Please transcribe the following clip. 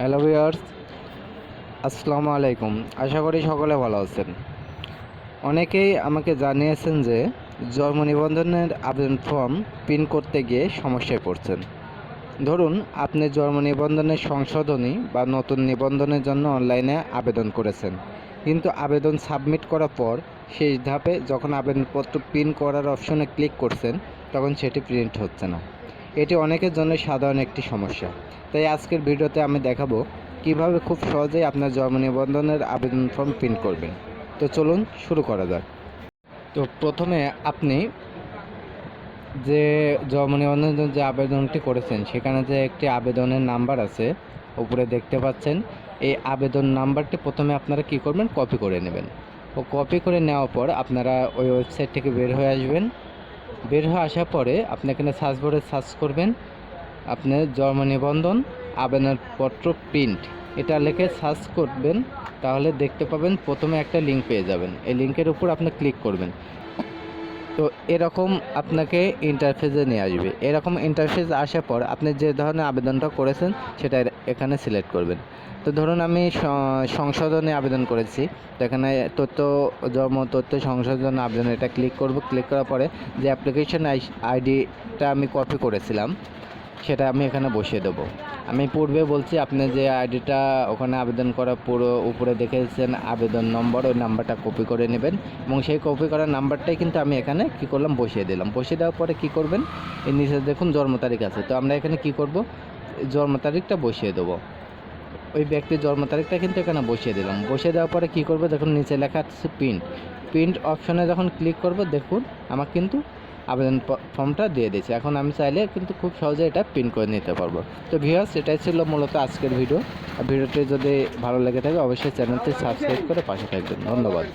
Hello viewers, আসসালামু আলাইকুম। আশা করি সকলে ভালো আছেন। অনেকেই আমাকে জানিয়েছেন যে জন্ম নিবন্ধনের আবেদন ফর্ম পিন করতে গিয়ে সমস্যায় পড়ছেন। ধরুন, আপনি জন্ম নিবন্ধনের সংশোধনী বা নতুন নিবন্ধনের জন্য অনলাইনে আবেদন করেছেন। কিন্তু আবেদন সাবমিট করার পর শেষ ধাপে যখন আবেদনপত্র পিন করার অপশনে ক্লিক করছেন, তখন সেটি প্রিন্ট হচ্ছে না। এটি অনেকের জন্য সাধারণ একটি সমস্যা। তাই আজকের ভিডিওতে আমি দেখাবো কীভাবে খুব সহজেই আপনার জন্ম নিবন্ধনের আবেদন ফর্ম প্রিন্ট করবেন। তো চলুন শুরু করা যাক। তো প্রথমে আপনি যে জন্ম নিবন্ধনের যে আবেদনটি করেছেন, সেখানে যে একটি আবেদনের নাম্বার আছে, উপরে দেখতে পাচ্ছেন, এই আবেদন নাম্বারটি প্রথমে আপনারা কি করবেন? কপি করে নেবেন। ও কপি করে নেওয়ার পর আপনারা ওই ওয়েবসাইট থেকে বের হয়ে আসবেন। বের হয়ে আসার পরে আপনি এখানে সার্চ বোর্ডে সার্চ করবেন। আপনার জন্ম নিবন্ধন আবেদনপত্র প্রিন্ট এটা লিখে সার্চ করবেন, তাহলে দেখতে পাবেন প্রথমে একটা লিঙ্ক পেয়ে যাবেন। এই লিঙ্কের উপর আপনি ক্লিক করবেন। তো এরকম আপনাকে ইন্টারফেসে নিয়ে আসবে। এরকম ইন্টারফেস আসার পর আপনি যে ধরনের আবেদনটা করেছেন, সেটা এখানে সিলেক্ট করবেন। তো ধরুন আমি সংশোধনে আবেদন করেছি। তো এখানে তথ্য, জন্ম তথ্য সংশোধন আবেদন এটা ক্লিক করব। ক্লিক করার পরে যে অ্যাপ্লিকেশন আইডিটা আমি কপি করেছিলাম সেটা আমি এখানে বসিয়ে দেবো। আমি পূর্বে বলছি, আপনি যে আইডিটা ওখানে আবেদন করার পুরো উপরে দেখেছেন, আবেদন নম্বর, ওই নাম্বারটা কপি করে নেবেন এবং সেই কপি করা নাম্বারটাই কিন্তু আমি এখানে কি করলাম, বসিয়ে দিলাম। বসিয়ে দেওয়ার পরে কি করবেন? এই নিচে দেখুন, জন্ম তারিখ আছে। তো আমরা এখানে কি করব? জন্ম তারিখটা বসিয়ে দেবো। ওই ব্যক্তির জন্ম তারিখটা কিন্তু এখানে বসিয়ে দিলাম। বসিয়ে দেওয়ার পরে কী করব? দেখুন, নিচে লেখা আছে প্রিন্ট প্রিন্ট অপশনে যখন ক্লিক করব, দেখুন আমার কিন্তু আবেদন ফর্মটা দিয়ে দিয়েছি। এখন আমি চাইলে কিন্তু খুব সহজে এটা প্রিন্ট করে নিতে পারব। তো ভিউয়ার্স এটাই ছিল মূলত আজকের ভিডিও আর ভিডিওটি যদি ভালো লেগে থাকে, অবশ্যই চ্যানেলটি সাবস্ক্রাইব করে পাশে থাকবেন। ধন্যবাদ।